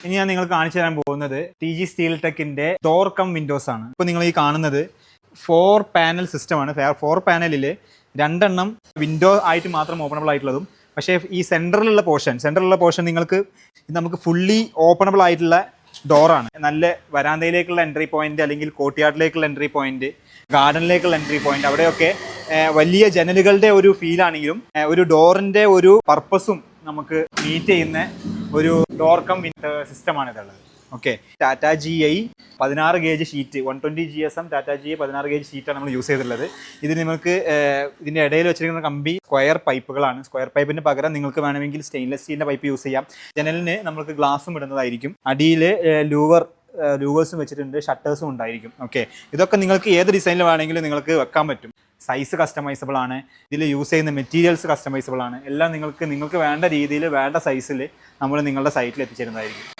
ഇനി ഞാൻ നിങ്ങൾ കാണിച്ചു തരാൻ പോകുന്നത് ടി ജി സ്റ്റീൽ ടെക്കിന്റെ ഡോർ കം വിൻഡോസ് ആണ്. ഇപ്പോൾ നിങ്ങൾ ഈ കാണുന്നത് ഫോർ പാനൽ സിസ്റ്റമാണ് ഫോർ പാനലിൽ രണ്ടെണ്ണം വിൻഡോ ആയിട്ട് മാത്രം ഓപ്പണബിൾ ആയിട്ടുള്ളതും പക്ഷേ ഈ സെന്ററിലുള്ള പോർഷൻ സെന്ററിലുള്ള പോർഷൻ നിങ്ങൾക്ക് നമുക്ക് ഫുള്ളി ഓപ്പണബിൾ ആയിട്ടുള്ള ഡോറാണ് നല്ല വരാന്തയിലേക്കുള്ള എൻട്രി പോയിന്റ് അല്ലെങ്കിൽ കോട്ടിയാട്ടിലേക്കുള്ള എൻട്രി പോയിന്റ് ഗാർഡനിലേക്കുള്ള എൻട്രി പോയിന്റ് അവിടെയൊക്കെ വലിയ ജനലുകളുടെ ഒരു ഫീലാണെങ്കിലും ഒരു ഡോറിന്റെ ഒരു പർപ്പസും നമുക്ക് മീറ്റ് ചെയ്യുന്ന ഒരു ഡോർക്കം സിസ്റ്റമാണ് ഇതുള്ളത്. ഓക്കെ ടാറ്റ ജി ഐ പതിനാറ് gauge sheet one twenty G S M Tata G I പതിനാറ് ഗേജ് ഷീറ്റാണ് നമ്മൾ യൂസ് ചെയ്തിട്ടുള്ളത്. ഇത് നിങ്ങൾക്ക് ഇതിന്റെ ഇടയിൽ വെച്ചിരിക്കുന്ന കമ്പി സ്ക്വയർ പൈപ്പുകളാണ് സ്ക്വയർ പൈപ്പിന് പകരം നിങ്ങൾക്ക് വേണമെങ്കിൽ സ്റ്റെയിൻലെസ് സ്റ്റീലിന്റെ പൈപ്പ് യൂസ് ചെയ്യാം. ജനലിന് നമുക്ക് ഗ്ലാസും ഇടുന്നതായിരിക്കും. അടിയിൽ ലൂവർ ലൂവേഴ്സും വെച്ചിട്ടുണ്ട് ഷട്ടേഴ്സും ഉണ്ടായിരിക്കും. ഓക്കെ ഇതൊക്കെ നിങ്ങൾക്ക് ഏത് ഡിസൈനിൽ വേണമെങ്കിലും നിങ്ങൾക്ക് വെക്കാൻ പറ്റും. സൈസ് കസ്റ്റമൈസബിൾ ആണ്. ഇതിൽ യൂസ് ചെയ്യുന്ന മെറ്റീരിയൽസ് കസ്റ്റമൈസബിൾ ആണ്. എല്ലാം നിങ്ങൾക്ക് നിങ്ങൾക്ക് വേണ്ട രീതിയിൽ വേണ്ട സൈസിൽ നമ്മൾ നിങ്ങളുടെ സൈറ്റിൽ എത്തിച്ചേരുന്നതായിരിക്കും.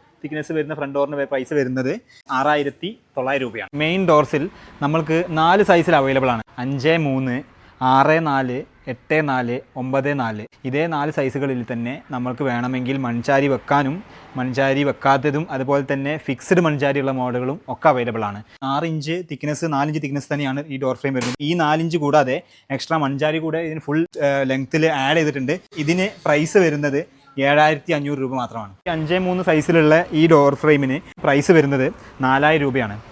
തിക്നെസ് വരുന്ന ഫ്രണ്ട് ഡോറിന് പ്രൈസ് വരുന്നത് ആറായിരത്തി തൊള്ളായിരം രൂപയാണ്. മെയിൻ ഡോർസിൽ നമ്മൾക്ക് നാല് സൈസിൽ അവൈലബിൾ ആണ്. അഞ്ച് മൂന്ന് ആറ് നാല് എട്ട് നാല് ഒമ്പത് നാല്. ഇതേ നാല് സൈസുകളിൽ തന്നെ നമ്മൾക്ക് വേണമെങ്കിൽ മൺചാരി വെക്കാനും മൺചാരി വെക്കാത്തതും അതുപോലെ തന്നെ ഫിക്സ്ഡ് മൺചാരിയുള്ള മോഡലുകളും ഒക്കെ അവൈലബിൾ ആണ്. ആറ് ഇഞ്ച് തിക്നെസ് നാലിഞ്ച് തിക്നെസ് തന്നെയാണ് ഈ ഡോർ ഫ്രെയിം വരുന്നത്. ഈ നാലിഞ്ച് കൂടാതെ എക്സ്ട്രാ മൺചാരി കൂടെ ഇതിന് ഫുൾ ലെങ്ത്തിൽ ആഡ് ചെയ്തിട്ടുണ്ട്. ഇതിന് പ്രൈസ് വരുന്നത് ഏഴായിരത്തി അഞ്ഞൂറ് രൂപ മാത്രമാണ്. അഞ്ച് മൂന്ന് സൈസിലുള്ള ഈ ഡോർ ഫ്രെയിമിന് പ്രൈസ് വരുന്നത് നാലായിരം രൂപയാണ്.